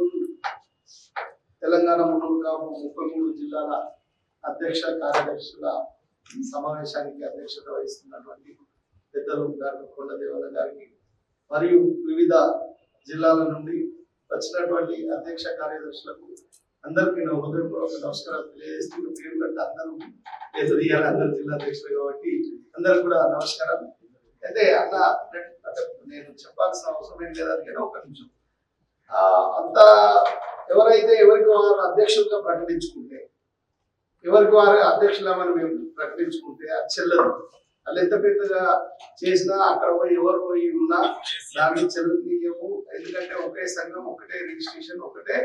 రోజు తెలంగాణ మున్నూరుగా ముప్పై మూడు జిల్లాల అధ్యక్ష కార్యదర్శుల సమావేశానికి అధ్యక్షత వహిస్తున్నటువంటి పెద్దలు గారు కొండ దేవత గారికి మరియు వివిధ జిల్లాల నుండి వచ్చినటువంటి అధ్యక్ష కార్యదర్శులకు అందరికీ నా హృదయపూర్వక నమస్కారాలు తెలియజేస్తూ పేరు కంటే అందరూ ఏదో తీయాలి అందరు జిల్లా అధ్యక్షులు కాబట్టి అందరు కూడా నమస్కారం అయితే అన్న అంటే నేను చెప్పాల్సిన అవసరం ఏం లేదు ఒక నిమిషం. అంత ఎవరైతే ఎవరికి వారు అధ్యక్షులుగా ప్రకటించుకుంటే ఎవరికి వారు అధ్యక్షులమని మేము ప్రకటించుకుంటే అది చెల్లదు. వాళ్ళు ఎంత పెద్దగా చేసినా అక్కడ పోయి ఎవరు పోయి ఉన్నా దాన్ని చెల్లనీయము ఎందుకంటే ఒకే సంఘం ఒకటే రిజిస్ట్రేషన్ ఒకటే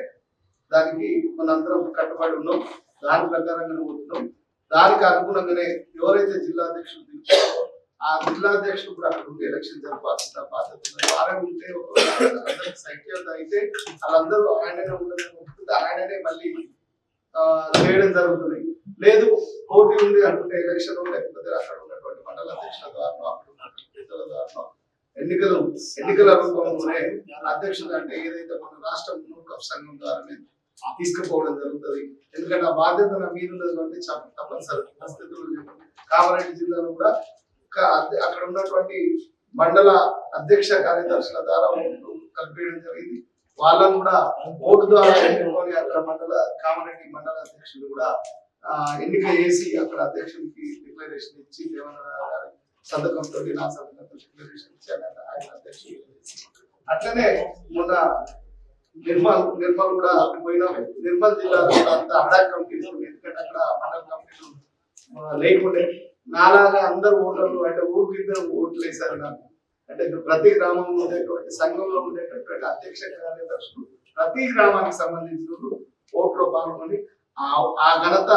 దానికి మనందరం కట్టుబడి ఉన్నాం. దాని ప్రకారంగా పోతున్నాం దానికి అనుగుణంగానే ఎవరైతే జిల్లా అధ్యక్షులు ఆ జిల్లా అధ్యక్షుడు కూడా అక్కడ ఉంటే ఎలక్షన్ జరపాల్సిన బాధ్యత వారే ఉంటే సైక్యత అయితే వాళ్ళందరూ ఆయననే ఉండదని ఆయననే మళ్ళీ చేయడం జరుగుతుంది. లేదు పోటీ ఉంది అనుకుంటే ఎలక్షన్ లేకపోతే అక్కడ ఉన్నటువంటి మండల అధ్యక్షుల ద్వారా అక్కడ ఉన్నటువంటి పెద్దల ద్వారా ఎన్నికలు ఎన్నికల రూపంలోనే అధ్యక్షులు అంటే ఏదైతే మన రాష్ట్రం మున్నూరు సంఘం ద్వారా తీసుకుపోవడం జరుగుతుంది. ఎందుకంటే ఆ బాధ్యత నా మీద ఉన్నది తప్పనిసరి పరిస్థితులు కామారెడ్డి జిల్లాలో కూడా అక్కడ ఉన్నటువంటి మండల అధ్యక్ష కార్యదర్శుల ద్వారా ఓట్లు కల్పించడం జరిగింది. వాళ్ళను కూడా ఓటు ద్వారా ఎన్నుకొని అక్కడ మండల కామరెడ్డి మండల అధ్యక్షులు కూడా ఎన్నిక చేసి అక్కడ అధ్యక్షుడికి డిక్లరేషన్ ఇచ్చి దేవన్న సంతకంతో నా సంతకంతో డిక్లరేషన్ ఇచ్చాను ఆయన అధ్యక్షుడు అట్లనే మొన్న నిర్మల్ నిర్మల్ కూడా పోయినాం నిర్మల్ జిల్లాలో అంత హడా కంపెనీలు ఎందుకంటే అక్కడ మండల కంపెనీలు లేకుండా లేకుండే నాలాగా అందరు ఓటర్లు అంటే ఊరికి ఇద్దరు ఓట్లు వేశారు నాకు. అంటే ప్రతి గ్రామంలో ఉండేటువంటి సంఘంలో ఉండేటటువంటి అధ్యక్ష కార్యదర్శులు ప్రతి గ్రామానికి సంబంధించిన ఓట్లో పాల్గొని ఆ ఘనత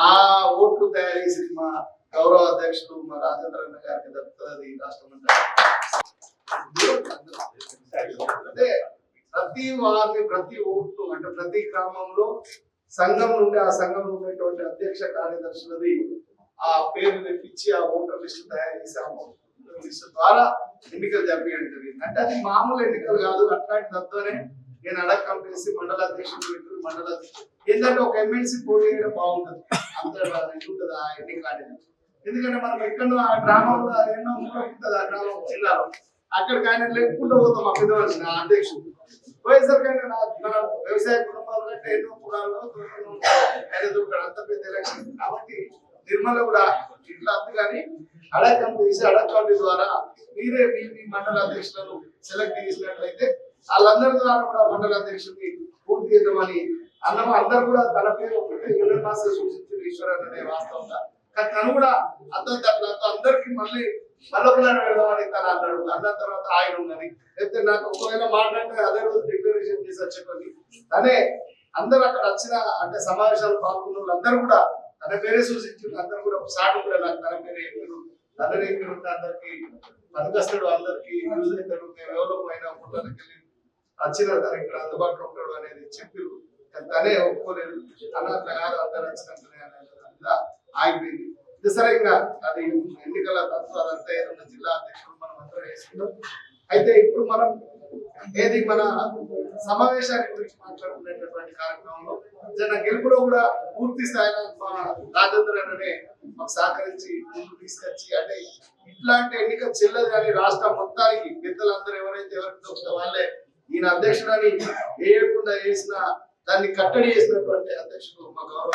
ఆ ఓట్లు తయారు చేసింది మా గౌరవ అధ్యక్షుడు మా రాజేంద్ర అన్న గారికి దక్కుతుంది రాష్ట్రం అంటే ప్రతి వారిని ప్రతి ఓట్లు అంటే ప్రతి గ్రామంలో సంఘం నుండి ఆ సంఘం ఉండేటువంటి అధ్యక్ష కార్యదర్శులది ఆ పేరు తెప్పించి ఆ ఓటర్ లిస్ట్ తయారు చేసి ఓటర్ లిస్ట్ ద్వారా ఎన్నికలు జరిపించడం జరిగింది. అంటే అది మామూలు ఎన్నికలు కాదు. అట్లాంటి తత్వనే నేను అడగ కంపేసి మండల అధ్యక్షుడు పెట్టు మండల ఏంటంటే ఒక ఎమ్మెల్సీ పోటీ చేయడం బాగుంటుంది. అంత ఉంటుంది? ఆ ఎన్నిక అనేది. ఎందుకంటే మనం ఎక్కడో ఆ గ్రామంలో ఎన్నో ఉంటుంది? ఆ గ్రామం జిల్లాలో. అక్కడికి ఆయన లేకుండా పోతాం ఆ పెద్దవాళ్ళు నా అధ్యక్షుడు. పోయేసరికి ఆయన నా- మన వ్యవసాయ కుటుంబాలు కంటే ఎన్నో కులాల్లో ఆయన దొరకడం. అంత పెద్ద ఎలక్షన్. కాబట్టి నిర్మల కూడా ఇట్లా అంది కానీ అడగం తీసి అడగండి ద్వారా మీరే మీ మీ మండల అధ్యక్షులను సెలెక్ట్ చేసినట్లయితే వాళ్ళందరి ద్వారా కూడా మండల అధ్యక్షుడిని పూర్తి చేద్దామని అన్నం అందరు కూడా తన పేరు ఒకటే యూనియన్ మాస్టర్ సూచించిన ఈశ్వరన్ అనే వాస్తవంగా కానీ తను కూడా అర్థం తర్వాత అందరికి మళ్ళీ మళ్ళొకనాడు వెళ్దామని తను అన్నాడు. అన్న తర్వాత ఆయన ఉన్నది. లేకపోతే నాకు ఒకవేళ మాట్లాడితే అదే రోజు డిక్లరేషన్ చేసి వచ్చేటువంటి తనే అందరూ అక్కడ వచ్చిన అంటే సమావేశాలు పాల్గొన్న వాళ్ళందరూ కూడా తన పేరే సూచించారు అందరు కూడా సాటు కూడా తన పేరే తన పేరు ఉంటే అందరికి పనికొస్తాడు అందరికి యూజ్ అవుతాడు మేము ఎవరో పోయినా ఊళ్ళకి వెళ్ళి వచ్చిన తను ఇక్కడ అందుబాటులో ఉంటాడు అనేది చెప్పారు. కానీ తనే ఒప్పుకోలేదు. అన్న అట్లా అందరు వచ్చినట్టునే అనేది ఆగిపోయింది. ఇది సరే ఇంకా అది ఎన్నికల తత్వాలు అంతా ఏదైనా జిల్లా అధ్యక్షుడు మనం అందరూ వేసుకున్నాం అయితే ఇప్పుడు మనం ఏది మన సమావేశాన్ని గురించి మాట్లాడుకునేటటువంటి కార్యక్రమంలో నా గెలుపులో కూడా పూర్తి స్థాయిలో మా రాజేంద్ర మాకు సహకరించి ముందు తీసుకొచ్చి అంటే ఇట్లాంటి ఎన్నిక చెల్లదు అని రాష్ట్రం మొత్తానికి పెద్దలందరూ ఎవరైతే ఎవరికి దొరికితే వాళ్ళే. ఈయన అధ్యక్షుడని వేయకుండా వేసిన దాన్ని కట్టడి చేసినటువంటి అధ్యక్షుడు మా గౌరవ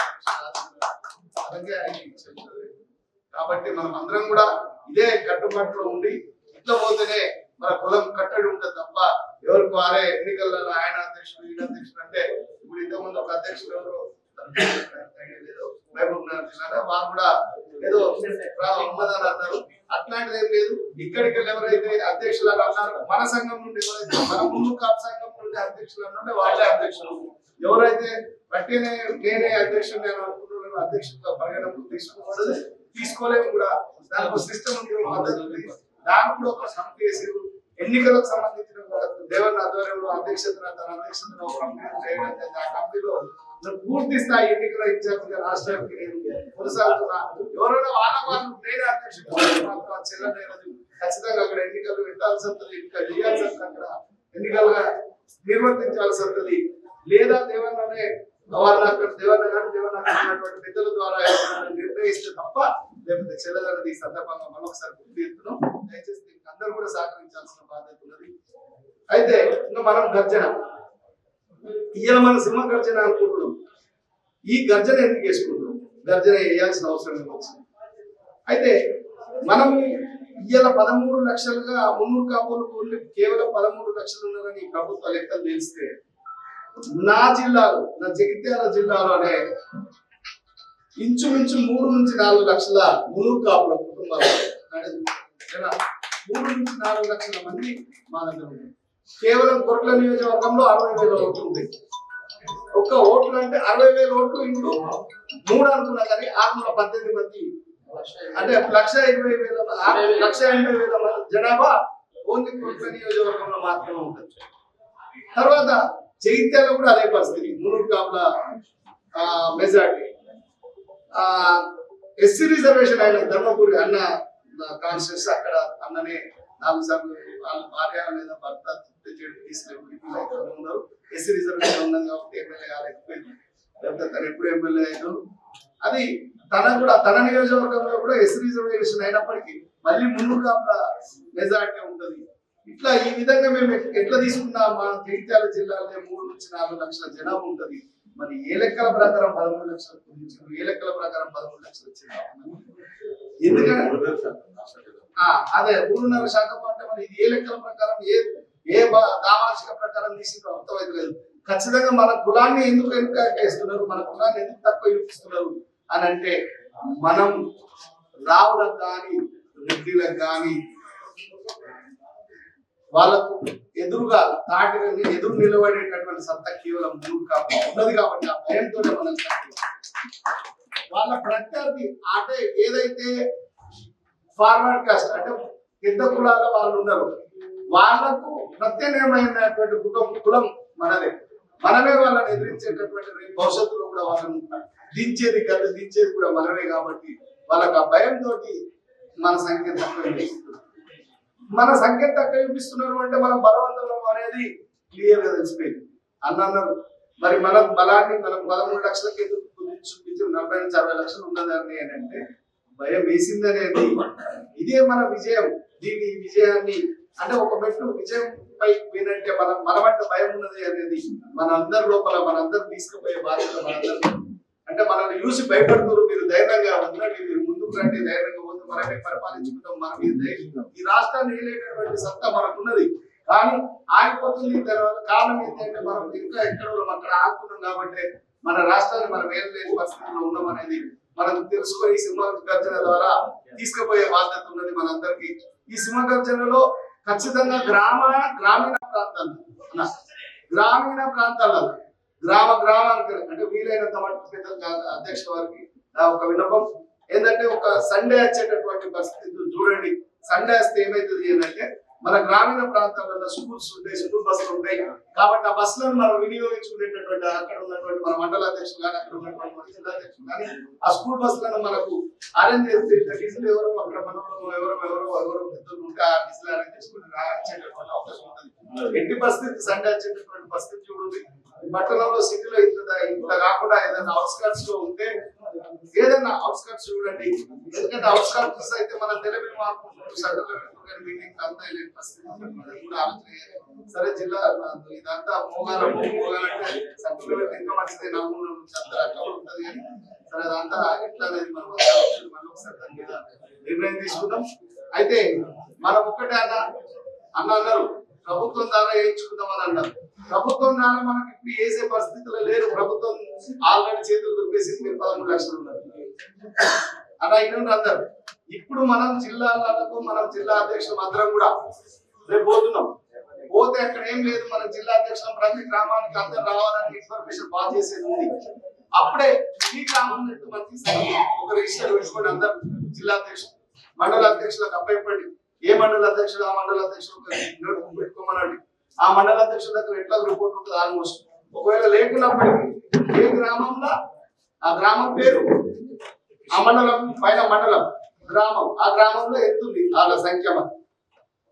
కాబట్టి మనం అందరం కూడా ఇదే కట్టుబాటులో ఉండి ఇట్లా పోతేనే మన కులం కట్టడి ఉంటుంది తప్ప ఎవరికి వారే ఎన్నికల్లో ఆయన అధ్యక్షుడు ఈయన అధ్యక్షుడు అంటే ఇప్పుడు ఇంతకుముందు ఒక అధ్యక్షుడు ఎవరు వారు కూడా ఏదో రా అన్నారు. అట్లాంటిది ఏం లేదు. ఇక్కడికి ఎవరైతే అధ్యక్షులు అన్నారు మన సంఘం నుండి ఎవరైతే మన ముందు కాపు సంఘం నుండి అధ్యక్షులు అన్నుంటే వాళ్ళే అధ్యక్షులు. ఎవరైతే పట్టినే నేనే అధ్యక్షుడు నేను అనుకుంటున్నాను అధ్యక్షుడిగా పరిగణనకు తీసుకోకూడదు. తీసుకోలేము కూడా. దానికి ఒక సిస్టమ్ ఉంది ఒక పద్ధతి ఉంది. దానికి కూడా ఒక సమితి వేసారు ఎన్నికలకు సంబంధించిన దేవన్న ఆధ్వర్యంలో అధ్యక్షతన తన అధ్యక్షతన ఒక కమిటీ చేయడం జరిగింది. ఆ కమిటీలో పూర్తి స్థాయి ఎన్నికల ఇన్ఛార్జిగా రాష్ట్రానికి నేను కొనసాగుతున్నా ఎవరైనా వాళ్ళ వాళ్ళు నేనే అధ్యక్షుడు చెల్లనేది ఖచ్చితంగా అక్కడ ఎన్నికలు పెట్టాల్సి వస్తుంది ఎన్నికలు చేయాల్సి వస్తుంది అక్కడ ఎన్నికలుగా నిర్వర్తించాల్సి వస్తుంది లేదా దేవన్ననే వాళ్ళ అక్కడ దేవన్న కానీ దేవన్న పెద్దల ద్వారా నిర్ణయిస్తే తప్ప లేకపోతే చెల్లదన్నది ఈ సందర్భంగా మనం ఒకసారి గుర్తు చేస్తున్నాం దయచేసి దీనికి అందరూ కూడా సహకరించాల్సిన బాధ్యత ఉన్నది అయితే ఇంకా మనం గర్జన. ఇవాళ మన సింహ గర్జన అనుకుంటున్నాం. ఈ గర్జన ఎందుకు వేసుకుంటున్నాం గర్జన వేయాల్సిన అవసరం వచ్చింది? అయితే మనము ఇవాళ పదమూడు లక్షలుగా మున్నూరు కాపులు కేవలం పదమూడు లక్షలు ఉన్నారని ప్రభుత్వ లెక్కలు తెలిస్తే నా జిల్లాలో నా జగిత్యాల జిల్లాలోనే ఇంచుమించు మూడు నుంచి నాలుగు లక్షల మున్నూరు కాపుల కుటుంబాలు. మూడు నుంచి నాలుగు లక్షల మంది మా దగ్గర ఉన్నారు. కేవలం కొట్ల నియోజకవర్గంలో అరవై వేల ఓట్లు ఉంటాయి ఒక్క ఓట్లు అంటే అరవై వేల ఓట్లు ఇంటూ మూడు అనుకున్నా కానీ ఆరు వందల పద్దెనిమిది మంది. అంటే లక్ష ఇరవై వేల లక్ష ఎనభై వేల జనాభా ఓన్లీ కొట్ల నియోజకవర్గంలో మాత్రమే ఉంటుంది. తర్వాత జగిత్యాల కూడా అదే పరిస్థితి. మూడు కాపుల మెజార్టీ. ఎస్సీ రిజర్వేషన్ అయిన ధర్మపురి అన్న కాన్స్టిట్యూన్స్ అక్కడ అన్ననే నాలుగు సార్లు వాళ్ళ భార్య లేదా భర్త తృప్తి చేయడం తీసుకెళ్ళి ఉన్నారు. ఎస్సీ రిజర్వేషన్ ఉన్నాం కాబట్టి ఎమ్మెల్యే కాలేకపోయింది లేకపోతే తను ఎప్పుడు ఎమ్మెల్యే అయ్యారు అది తన కూడా తన నియోజకవర్గంలో కూడా ఎస్సీ రిజర్వేషన్ అయినప్పటికీ మళ్ళీ మున్నూరు కాపుల మెజార్టీ ఉంటుంది. ఇట్లా ఈ విధంగా మేము ఎట్- ఎట్లా తీసుకున్నా? మా జగిత్యాల జిల్లాలో మూడు నుంచి నాలుగు లక్షల జనాభా ఉంటది. మరి ఏ లెక్కల ప్రకారం పదమూడు లక్షలు కుదించారు? ఏ లెక్కల ప్రకారం పదమూడు లక్షలు వచ్చింది? ఎందుకంటే అదే మూడున్నర శాతం అంటే మరి ఏ లెక్కల ప్రకారం? ఏ ఏ బా- దామాషిక ప్రకారం తీసిందో అర్థమైతే లేదు? ఖచ్చితంగా మన కులాన్ని ఎందుకు వెనుక చేస్తున్నారు మన కులాన్ని ఎందుకు తక్కువ చూపిస్తున్నారు అని అంటే మనం రావులకు కానీ రెడ్డిలకు కానీ వాళ్ళకు ఎదురుగా తాటి ఎదురు నిలబడేటటువంటి సత్తా కేవలం మూడు కాబట్టి ఉన్నది కాబట్టి ఆ భయంతోనే మనం వాళ్ళ ప్రత్యర్థి అంటే ఏదైతే ఫార్వర్డ్ కాస్ట్ అంటే పెద్ద కులాల వాళ్ళు ఉన్నారు వాళ్ళకు ప్రత్యామ్నాయమైనటువంటి కుటుంబ కులం మనదే. మనమే వాళ్ళని ఎదిరించేటటువంటి రేపు భవిష్యత్తులో కూడా వాళ్ళని దించేది గది దించేది కూడా మనమే కాబట్టి వాళ్ళకి ఆ భయంతో మన సంఖ్య తక్కువ చూపిస్తున్నారు. మన సంఖ్య తక్కువ చూపిస్తున్నారు అంటే మన బలవంతం అనేది క్లియర్గా తెలిసిపోయింది. అన్నారు మరి మన బలాన్ని మనం పదమూడు లక్షలకి చూపించి నలభై నుంచి అరవై లక్షలు ఉన్నదాన్ని ఏంటంటే అంటే భయం వేసిందనేది ఇదే మన విజయం. దీని విజయాన్ని అంటే ఒక మెట్లు విజయం పై పోయినట్టే మనం మనమంటే భయం ఉన్నది అనేది మన అందరి లోపల మన తీసుకుపోయే బాధ్యత మనందరూ అంటే మనల్ని చూసి భయపడుతున్నారు మీరు ధైర్యంగా ఉండండి మీరు ముందుకు రండి ధైర్యంగా ముందు మనమే పరిపాలించుకుంటాం మనం ఈ ధైర్యం ఈ రాష్ట్రాన్ని వేయలేటటువంటి సత్తా మనకున్నది. కానీ ఆగిపోతుంది తర్వాత కారణం ఏంటంటే మనం ఇంకా ఎక్కడో అక్కడ ఆగుతున్నాం కాబట్టి మన రాష్ట్రాన్ని మనం వేయలేని పరిస్థితుల్లో ఉన్నాం అనేది మనం తెలుసుకొని ఈ సింహ గర్జన ద్వారా తీసుకుపోయే బాధ్యత ఉన్నది మనందరికీ. ఈ సింహ గర్జనలో ఖచ్చితంగా గ్రామ గ్రామీణ ప్రాంతాలు. గ్రామీణ ప్రాంతాలలో గ్రామ గ్రామానికి అంటే వీలైనంత మటుకు అధ్యక్ష వారికి నా ఒక విన్నపం. ఏంటంటే ఒక సండే వచ్చేటటువంటి పరిస్థితి చూడండి. సండే వస్తే ఏమైతుంది ఏంటంటే మన గ్రామీణ ప్రాంతాలలో స్కూల్స్ ఉంటాయి స్కూల్ బస్సులు ఉంటాయి. కాబట్టి ఆ బస్సులను మనం వినియోగించుకునేటటువంటి అక్కడ ఉన్నటువంటి మన మండల అధ్యక్షులు కానీ అక్కడ ఉన్నటువంటి మన జిల్లా అధ్యక్షులు కానీ ఆ స్కూల్ బస్సులను మనకు అరేంజ్ చేస్తే డీజిల్ ఎవరో అక్కడ మనం ఎవరో ఎవరో ఎవరో పెద్దలు ఉంటే ఆ డీజిల్ అరేంజ్ చేసుకుని వచ్చేటటువంటి అవకాశం ఉంటుంది. ఎట్టి పరిస్థితి సండే వచ్చేటటువంటి పరిస్థితి చూడండి. పట్టణంలో సిటీలో ఇంత ఇంత కాకుండా ఏదైనా అవుట్స్కట్స్లో ఉంటే ఏదైనా అవుట్స్కట్స్ చూడండి. ఎందుకంటే అవుట్స్కట్స్ అయితే మనం తెలివి మార్పు మీటింగ్ అంతా వెళ్ళే ఫస్ట్ కూడా ఆలోచన సరే జిల్లా ఇదంతా మోగాలం పోగాలంటే సర్టిఫికేట్ ఎంత మంచిది నమ్ముల నుంచి అంతా అట్లా ఉంటది కానీ సరే అదంతా ఎట్లా అనేది మనం మళ్ళీ ఒకసారి దాని మీద నిర్ణయం తీసుకుందాం. అయితే మనం ఒక్కటే అన్న అన్న అన్నారు ప్రభుత్వం ద్వారా వేయించుకుందాం అన్నారు. ప్రభుత్వం ద్వారా మనకి ఇప్పుడు వేసే పరిస్థితులు లేరు. ప్రభుత్వం ఆల్రెడీ చేతులు దుర్పేసింది మీరు పదమూడు లక్షలు ఉన్నారు. అలా ఇన్నండి అందరు ఇప్పుడు మనం జిల్లాలకు మనం జిల్లా అధ్యక్షులు అందరం కూడా రేపు పోతున్నాం. పోతే అక్కడ ఏం లేదు మన జిల్లా అధ్యక్షులం ప్రతి గ్రామానికి అందరు రావాలని ఇన్ఫర్మేషన్ బాగా చేసేది ఉంది. అప్పుడే ఈ గ్రామం నుంచి ఒక రిజిస్టర్ పెట్టుకోండి అందరు జిల్లా అధ్యక్షులు మండల అధ్యక్షులకు అప్పచెప్పండి ఏ మండల అధ్యక్షుడు ఆ మండల అధ్యక్షుడు పెట్టుకోమనండి. ఆ మండల అధ్యక్షుల దగ్గర ఎట్లా రిపోర్ట్ ఉంటుంది ఆల్మోస్ట్ ఒకవేళ లేకున్నప్పటికీ ఏ గ్రామంలో ఆ గ్రామం పేరు ఆ మండలం పైన మండలం గ్రామం. ఆ గ్రామంలో ఎంతుంది వాళ్ళ సంఖ్య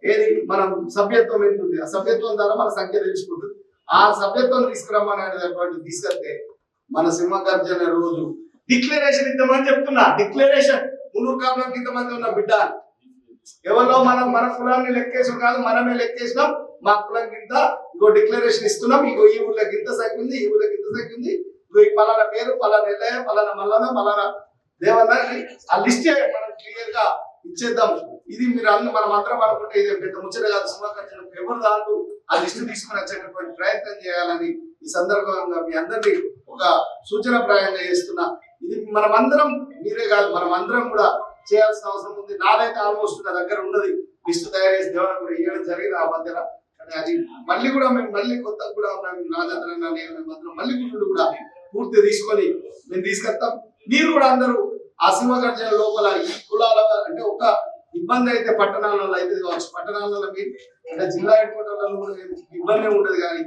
ఏది? మనం సభ్యత్వం ఎంతుంది ఆ సభ్యత్వం ద్వారా మన సంఖ్య తెలుసుకుంటుంది. ఆ సభ్యత్వం తీసుకురమ్మనేటువంటి తీసుకొస్తే మన సింహగర్జన రోజు. డిక్లరేషన్ ఇంతమంది చెప్తున్నా. డిక్లరేషన్ మునూరు కాపులకు ఇంతమంది ఉన్న బిడ్డ. ఎవరో మనం మన కులాన్ని లెక్కేసాం కాదు మనమే లెక్కేసినాం. మా కులం కింద ఇగో డిక్లరేషన్ ఇస్తున్నాం. ఇగో ఈ ఊళ్ళకి ఇంత సంఖ్య ఉంది ఈ ఊళ్ళకి ఇంత సంఖ్య ఉంది. ఇగో ఈ పలానా పేరు పలానా ఎల్లయ్య పలానా మల్లన పలానా దేవన్నా ఆ లిస్టే మనం క్లియర్గా ఇచ్చేద్దాం. ఇది మీరు అన్ని మనం అందరం అనుకుంటే ఇది పెద్ద ముచ్చట కాదు సుమాకర్జన ఎవరు దాంట్లో ఆ లిస్టు తీసుకుని వచ్చేటటువంటి ప్రయత్నం చేయాలని ఈ సందర్భంగా మీ అందరినీ ఒక సూచన ప్రాయంగా చేస్తున్నా. ఇది మనం అందరం మీరే కాదు మనం అందరం కూడా చేయాల్సిన అవసరం ఉంది. నాదైతే ఆల్మోస్ట్ నా దగ్గర ఉన్నది. లిస్టు తయారు చేసి దేవన కూడా ఇవ్వడం జరిగింది ఆ మధ్యన. కానీ అది మళ్ళీ కూడా మేము మళ్ళీ కొత్త కూడా ఉన్నాం. నా అన్న, నేను మళ్ళీ కూడా కూడా పూర్తి తీసుకొని మేము తీసుకెళ్తాం మీరు కూడా అందరూ ఆ సింహగర్జన లోపల ఈ కులాల అంటే ఒక ఇబ్బంది అయితే పట్టణాలలో అయితే కావచ్చు. పట్టణాలలో మీరు అంటే జిల్లా హెడ్ క్వార్టర్లలో కూడా ఇబ్బంది ఉండదు కానీ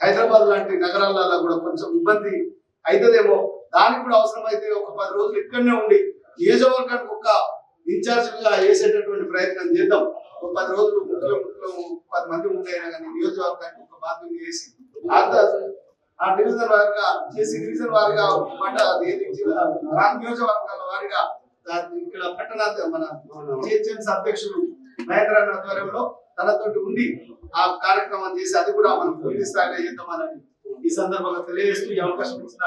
హైదరాబాద్ లాంటి నగరాలలో కూడా కొంచెం ఇబ్బంది అవుతుందేమో దానికి కూడా అవసరం అయితే ఒక పది రోజులు ఇక్కడనే ఉండి నియోజకవర్గానికి ఒక ఇన్ఛార్జ్గా వేసేటటువంటి ప్రయత్నం చేద్దాం. ఒక పది రోజులు పది మంది ఉండేనా కానీ నియోజకవర్గానికి ఒక బాధ్యత వేసి ఆ డివిజన్ వారిగా చేసి డివిజన్ వారిగా మాట నియోజకవర్గాల వారిగా ఇక్కడ పట్టణ మన జిహెచ్ఎంసీ అధ్యక్షుడు మహేంద్ర ఆధ్వర్యంలో తనతోటి ఉండి ఆ కార్యక్రమం చేసి అది కూడా మనం పూర్తి స్థాయిలో చేద్దామని ఈ సందర్భంగా తెలియజేస్తూ ఈ అవకాశం ఇచ్చిన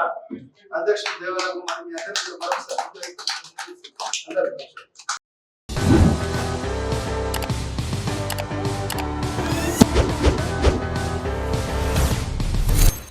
అధ్యక్షుడు దేవరకు మన మీ అందరికీ మరొకసారి